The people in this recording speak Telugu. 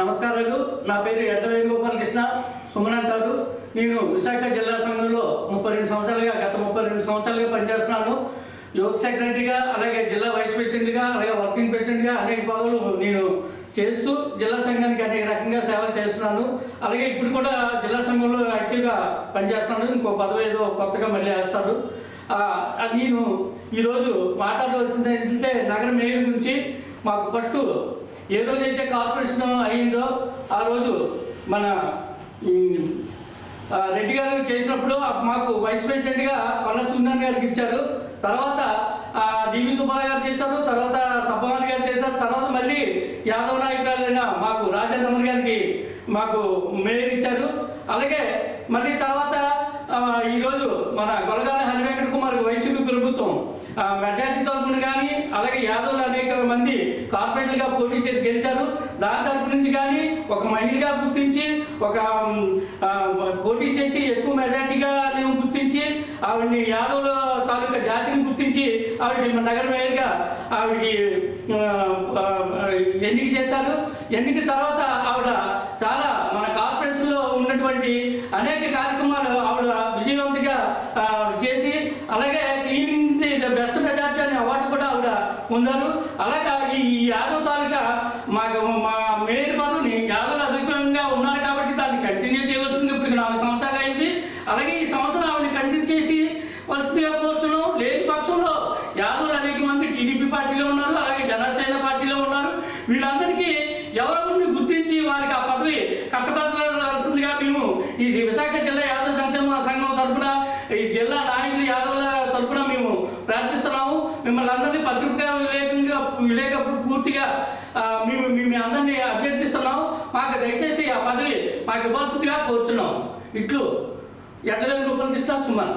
నమస్కారాలు. నా పేరు ఎడ్డ వేణుగోపాల్ కృష్ణ సుమన్ అంటారు. నేను విశాఖ జిల్లా సంఘంలో ముప్పై రెండు సంవత్సరాలుగా గత ముప్పై రెండు సంవత్సరాలుగా పనిచేస్తున్నాను. యూత్ సెక్రటరీగా అలాగే జిల్లా వైస్ ప్రెసిడెంట్గా అలాగే వర్కింగ్ ప్రెసిడెంట్గా అనేక భాగాలు నేను చేస్తూ జిల్లా సంఘానికి అనేక రకంగా సేవలు చేస్తున్నాను. అలాగే ఇప్పుడు కూడా జిల్లా సంఘంలో యాక్టివ్గా పనిచేస్తున్నాను. ఇంకో పదవి ఏదో కొత్తగా మళ్ళీ వేస్తారు. నేను ఈరోజు మాట్లాడవలసింది ఏంటంటే నగర మేయర్ గురించి మాకు ఫస్ట్ ఏ రోజైతే కార్పొరేషన్ అయిందో ఆ రోజు మన రెడ్డి గారు చేసినప్పుడు మాకు వైస్ ప్రెసిడెంట్గా పల్ల సుందర్ గారికి ఇచ్చారు. తర్వాత డివి సుబ్బారావు గారు చేశారు. తర్వాత సబ్బమారి గారు చేశారు. తర్వాత మళ్ళీ యాదవ నాయకురాలైన మాకు రాజేంద్ర గారికి మాకు మేయర్ ఇచ్చారు. అలాగే మళ్ళీ తర్వాత ఈరోజు మన గొలగాల హరివెంకట కుమార్ వైసీపీ ప్రభుత్వం మెజార్టీ తరపున కానీ అలాగే యాదవులు అనేక మంది కార్పొరేట్లుగా పోటీ చేసి గెలిచారు. దాని తరపు నుంచి కానీ ఒక మహిళగా గుర్తించి ఒక పోటీ చేసి ఎక్కువ మెజార్టీగా మేము గుర్తించి ఆవిడని యాదవుల తాలూకా జాతిని గుర్తించి ఆవిడ మన నగర మేయర్గా ఆవిడకి ఎన్నిక చేశారు. ఎన్నిక తర్వాత ఆవిడ చాలా మన కార్పొరేషన్లో ఉన్నటువంటి అనేక కార్యక్రమాలు ఆవిడ విజయవంతంగా చేసి అలాగే ఉన్నారు పొందారు ఈ యాదవ్ తాలూకా మాకు మా మేయర్ పదవిని యాదవులు అధికంగా ఉన్నారు కాబట్టి దాన్ని కంటిన్యూ చేయవలసింది ఇప్పుడు నాలుగు సంవత్సరాలు అయింది. అలాగే ఈ సంవత్సరం ఆవిడని కంటిన్యూ చేసి వలసగా కోరుతున్నాం లేని పక్షంలో యాదవులు అనేక మంది టీడీపీ పార్టీలో ఉన్నారు అలాగే జనసేన పార్టీలో ఉన్నారు. వీళ్ళందరికీ ఎవరెవరిని గుర్తించి వారికి ఆ పదవి కట్టబెట్టవలసిందిగా మేము ఈ విశాఖ జిల్లా యాదవ్ సంక్షేమ సంఘం తరఫున ఈ జిల్లా నాయకులు యాదవుల తరఫున మేము ప్రార్థిస్తున్నాం. మిమ్మల్ని అందరినీ పత్రికా విలేకంగా విలేకప్పుడు పూర్తిగా మేము మేము అందరినీ అభ్యర్థిస్తున్నాం మాకు దయచేసి ఆ పదవి మాకు ఇవ్వాల్సిందిగా కోరుతున్నాం ఇట్లు ఎడ్ల రూపొందిస్తా సుమన్.